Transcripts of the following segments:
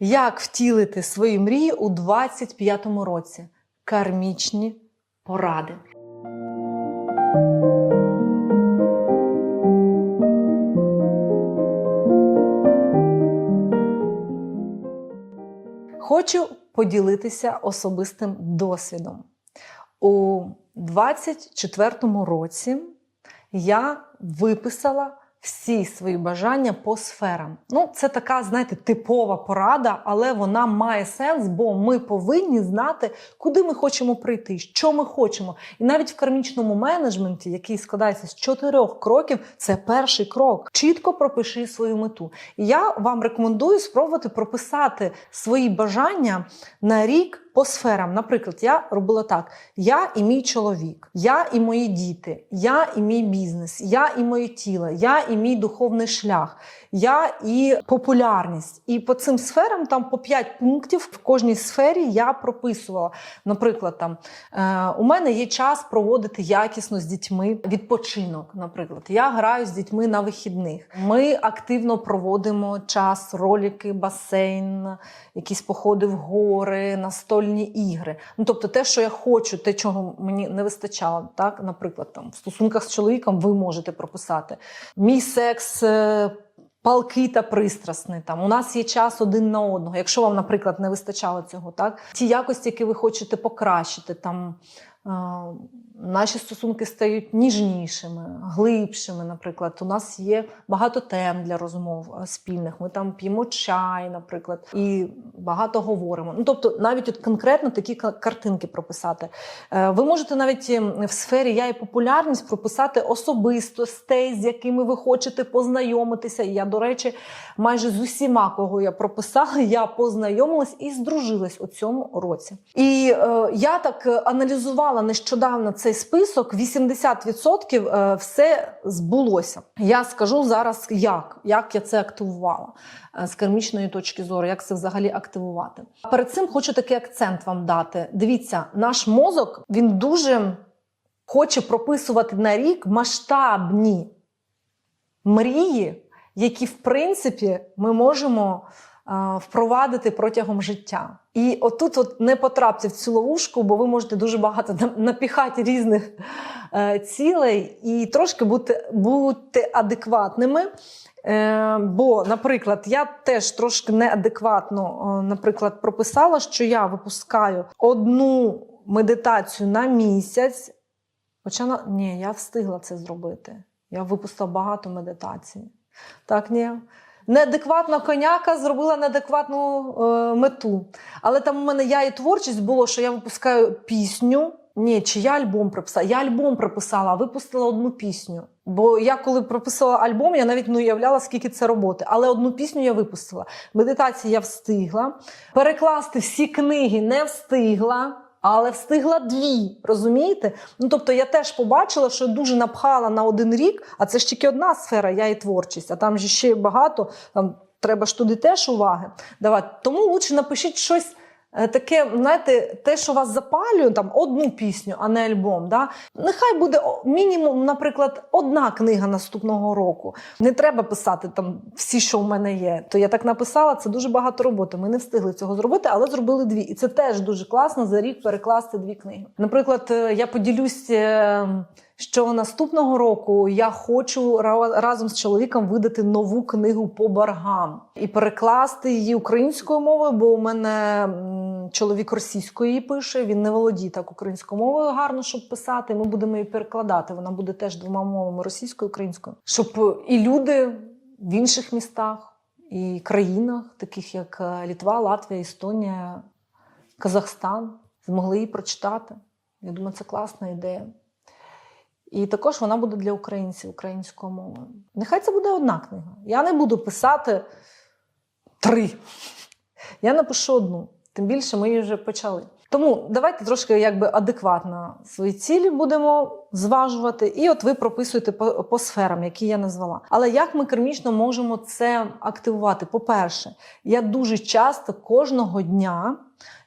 Як втілити свої мрії у 25-му році? Кармічні поради. Хочу поділитися особистим досвідом. У 24-му році я виписала всі свої бажання по сферам. Ну, це така, знаєте, типова порада, але вона має сенс, бо ми повинні знати, куди ми хочемо прийти, що ми хочемо. І навіть в кармічному менеджменті, який складається з чотирьох кроків, це перший крок. Чітко пропиши свою мету. І я вам рекомендую спробувати прописати свої бажання на рік. По сферам, наприклад, я робила так: я і мій чоловік, я і мої діти, я і мій бізнес, я і моє тіло, я і мій духовний шлях, я і популярність. І по цим сферам там по 5 пунктів в кожній сфері я прописувала. Наприклад, там е, у мене є час проводити якісно з дітьми відпочинок. Наприклад, я граю з дітьми на вихідних. Ми активно проводимо час, ролики, басейн, якісь походи в гори, настольні ігри. Ну тобто, те, що я хочу, те, чого мені не вистачало, так, наприклад, там в стосунках з чоловіком ви можете прописати. Мій секс. е, Палкий та пристрасний там у нас є час один на одного. Якщо вам, наприклад, не вистачало цього, так ті якості, які ви хочете покращити, там е, наші стосунки стають ніжнішими, глибшими. Наприклад, у нас є багато тем для розмов е, спільних. Ми там п'ємо чай, наприклад, і багато говоримо. Ну тобто, навіть от конкретно такі картинки прописати. Е, Ви можете навіть ем, в сфері я і популярність прописати особистостей, з якими ви хочете познайомитися. Я, до речі, майже з усіма, кого я прописала, я познайомилась і здружилась у цьому році. І е, я так е, аналізувала нещодавно цей список. 80% е, все збулося. Я скажу зараз, як, як я це активувала з кармічної точки зору, як це взагалі активувати. Перед цим хочу такий акцент вам дати. Дивіться, наш мозок він дуже хоче прописувати на рік масштабні мрії, які, в принципі, ми можемо впровадити протягом життя. І отут от не потрапте в цю ловушку, бо ви можете дуже багато напіхати різних е, цілей і трошки бути, бути адекватними. Е, бо, наприклад, я теж трошки неадекватно, е, наприклад, прописала, що я випускаю одну медитацію на місяць. Хоча на... ні, я встигла це зробити. Я випустила багато медитацій. Так, ні. Неадекватна коняка зробила неадекватну е, мету. Але там у мене я і творчість було, що я випускаю пісню. Ні, чи я альбом прописала? Я альбом прописала, а випустила одну пісню. Бо я коли прописала альбом, я навіть не уявляла, скільки це роботи. Але одну пісню я випустила. Медитації я встигла. Перекласти всі книги не встигла. Але встигла дві, розумієте? Ну тобто я теж побачила, що дуже напхала на один рік, а це ж тільки одна сфера, я і творчість, а там же ще багато, там треба ж туди теж уваги давати. Тому лучше напишіть щось. Е, Таке, знаєте, те, що вас запалює, там одну пісню, а не альбом. Да? Нехай буде мінімум, наприклад, одна книга наступного року. Не треба писати там всі, що в мене є. То я так написала, це дуже багато роботи. Ми не встигли цього зробити, але зробили дві. І це теж дуже класно за рік перекласти дві книги. Наприклад, е, я поділюсь. Що наступного року я хочу разом з чоловіком видати нову книгу по боргам і перекласти її українською мовою, бо у мене чоловік російською пише. Він не володіє так українською мовою гарно, щоб писати. Ми будемо її перекладати. Вона буде теж двома мовами російською і українською, щоб і люди в інших містах і країнах, таких як е, Літва, Латвія, Естонія, Казахстан, змогли її прочитати. Я думаю, це класна ідея. І також вона буде для українців українською мовою. Нехай це буде одна книга. Я не буду писати три. Я напишу одну. Тим більше ми її вже почали. Тому давайте трошки якби адекватно свої цілі будемо зважувати. І от ви прописуєте по, по сферам, які я назвала. Але як ми кермічно можемо це активувати? По-перше, я дуже часто кожного дня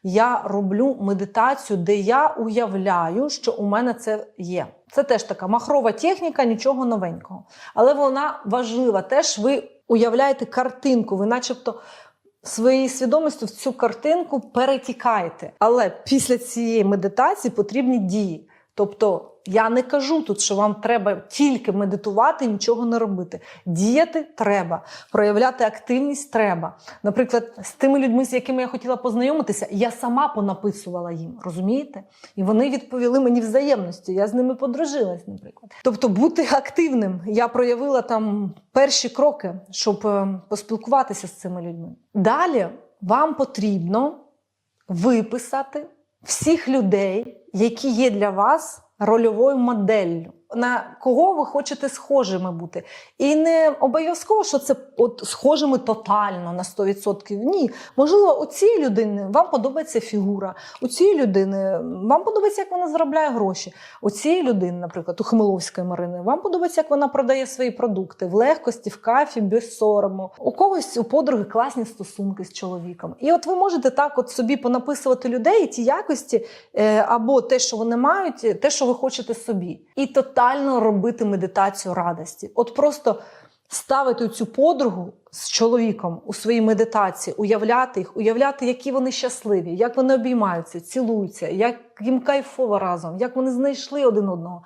я роблю медитацію, де я уявляю, що у мене це є. Це теж така махрова техніка, нічого новенького. Але вона важлива. Теж ви уявляєте картинку, ви начебто своєю свідомістю в цю картинку перетікайте. Але після цієї медитації потрібні дії. Тобто я не кажу тут, що вам треба тільки медитувати і нічого не робити. Діяти треба, проявляти активність треба. Наприклад, з тими людьми, з якими я хотіла познайомитися, я сама понаписувала їм, розумієте? І вони відповіли мені взаємності. Я з ними подружилась, наприклад. Тобто, бути активним. Я проявила там перші кроки, щоб е, поспілкуватися з цими людьми. Далі вам потрібно виписати всіх людей, які є для вас рольовою моделлю. На кого ви хочете схожими бути. І не обов'язково, що це от схожими тотально на 100%. Ні. Можливо, у цієї людини вам подобається фігура, у цієї людини вам подобається, як вона заробляє гроші. У цієї людини, наприклад, у Хмеловської Марини, вам подобається, як вона продає свої продукти в легкості, в кайфі, без сорому. У когось у подруги класні стосунки з чоловіком. І от ви можете так от собі понаписувати людей ті якості е, або те, що вони мають, те, що ви хочете собі. І тотально робити медитацію радості. От просто ставити цю подругу з чоловіком у своїй медитації, уявляти їх, уявляти, які вони щасливі, як вони обіймаються, цілуються, як їм кайфово разом, як вони знайшли один одного.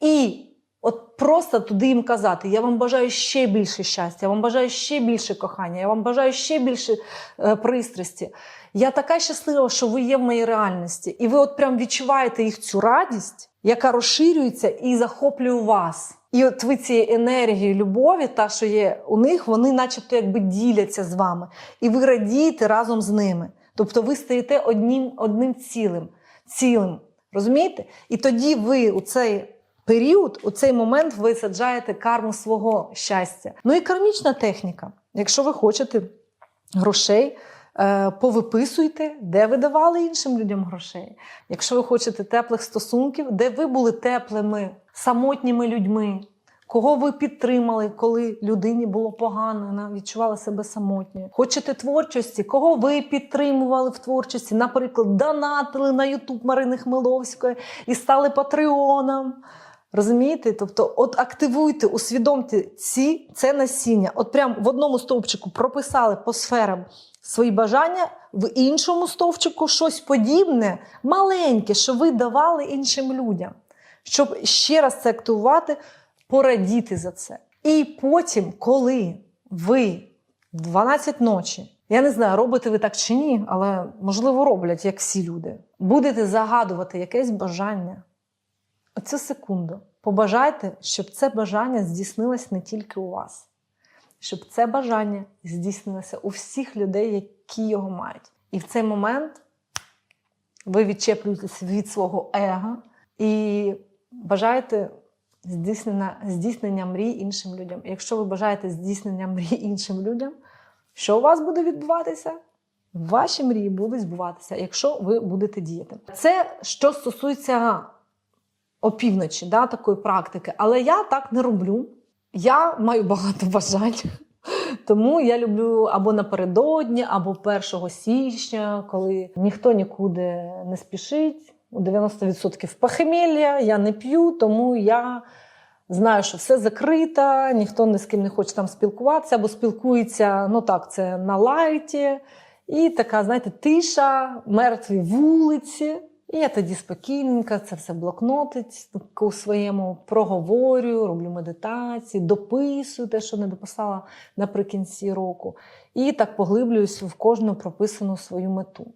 І от просто туди їм казати: я вам бажаю ще більше щастя, я вам бажаю ще більше кохання, я вам бажаю ще більше е, пристрасті. Я така щаслива, що ви є в моїй реальності. І ви от прям відчуваєте їх цю радість, яка розширюється і захоплює вас. І от ви цією енергією любові, та що є у них, вони начебто якби діляться з вами. І ви радієте разом з ними. Тобто ви стаєте одним, одним цілим, цілим. Розумієте? І тоді ви у цей період, у цей момент ви саджаєте карму свого щастя. Ну і кармічна техніка. Якщо ви хочете грошей, е, повиписуйте, де ви давали іншим людям грошей. Якщо ви хочете теплих стосунків, де ви були теплими, самотніми людьми. Кого ви підтримали, коли людині було погано, вона відчувала себе самотньою? Хочете творчості? Кого ви підтримували в творчості? Наприклад, донатили на Ютуб Марини Хмеловської і стали патреоном. Розумієте? Тобто, от активуйте, усвідомте ці це насіння. От прям в одному стовпчику прописали по сферам свої бажання, в іншому стовпчику щось подібне, маленьке, що ви давали іншим людям. Щоб ще раз це активувати, порадіти за це. І потім, коли ви в 12 ночі, я не знаю, робите ви так чи ні, але можливо роблять, як всі люди, будете загадувати якесь бажання. Оцю секунду. Побажайте, щоб це бажання здійснилось не тільки у вас, щоб це бажання здійснилося у всіх людей, які його мають. І в цей момент ви відчеплюєтесь від свого его і бажаєте здійснення, здійснення мрій іншим людям. І якщо ви бажаєте здійснення мрій іншим людям, що у вас буде відбуватися? Ваші мрії будуть збуватися, якщо ви будете діяти. Це що стосується опівночі, да, такої практики. Але я так не роблю. Я маю багато бажань. Тому я люблю або напередодні, або 1 січня, коли ніхто нікуди не спішить. У 90% похмілля, я не п'ю, тому я знаю, що все закрито, ніхто ні з ким не хоче там спілкуватися, або спілкується, ну так, це на лайті. І така, знаєте, тиша, мертві вулиці. І я тоді спокійненько це все блокнотить у своєму проговорю, роблю медитації, дописую те, що не дописала наприкінці року. І так поглиблююсь в кожну прописану свою мету.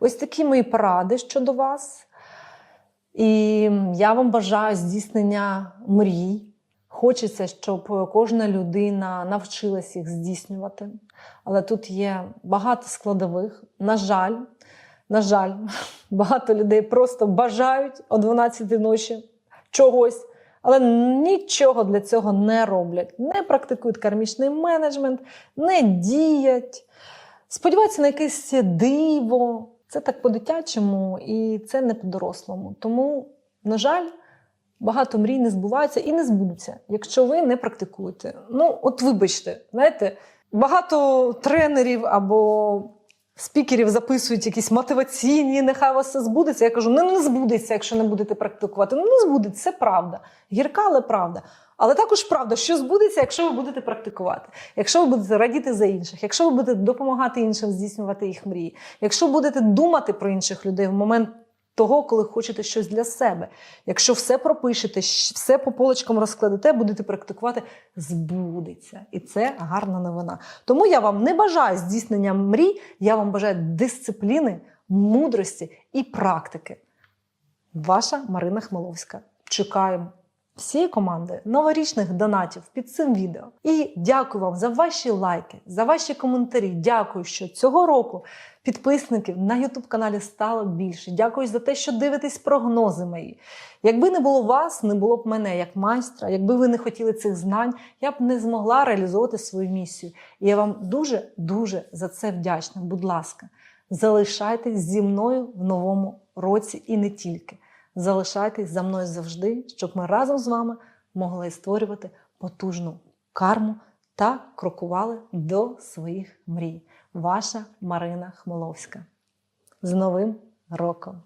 Ось такі мої поради щодо вас. І я вам бажаю здійснення мрій. Хочеться, щоб кожна людина навчилась їх здійснювати. Але тут є багато складових. На жаль, на жаль, багато людей просто бажають о 12 ночі чогось, але нічого для цього не роблять. Не практикують кармічний менеджмент, не діять, сподіваються на якесь диво. Це так по-дитячому і це не по-дорослому. Тому, на жаль, багато мрій не збуваються і не збудуться, якщо ви не практикуєте. Ну, от вибачте, знаєте, багато тренерів або спікерів записують якісь мотиваційні, нехай у вас все збудеться. Я кажу, ну не збудеться, якщо не будете практикувати. Ну не збудеться, це правда. Гірка, але правда. Але також правда, що збудеться, якщо ви будете практикувати, якщо ви будете радіти за інших, якщо ви будете допомагати іншим здійснювати їх мрії, якщо будете думати про інших людей в момент того, коли хочете щось для себе, якщо все пропишете, все по полочкам розкладете, будете практикувати, збудеться. І це гарна новина. Тому я вам не бажаю здійснення мрій, я вам бажаю дисципліни, мудрості і практики. Ваша Марина Хмеловська. Чекаємо всієї команди новорічних донатів під цим відео. І дякую вам за ваші лайки, за ваші коментарі. Дякую, що цього року підписників на YouTube каналі стало більше. Дякую за те, що дивитесь прогнози мої. Якби не було вас, не було б мене як майстра. Якби ви не хотіли цих знань, я б не змогла реалізовувати свою місію. І я вам дуже дуже за це вдячна. Будь ласка, залишайтесь зі мною в новому році і не тільки. Залишайтесь за мною завжди, щоб ми разом з вами могли створювати потужну карму та крокували до своїх мрій. Ваша Марина Хмоловська. З Новим роком!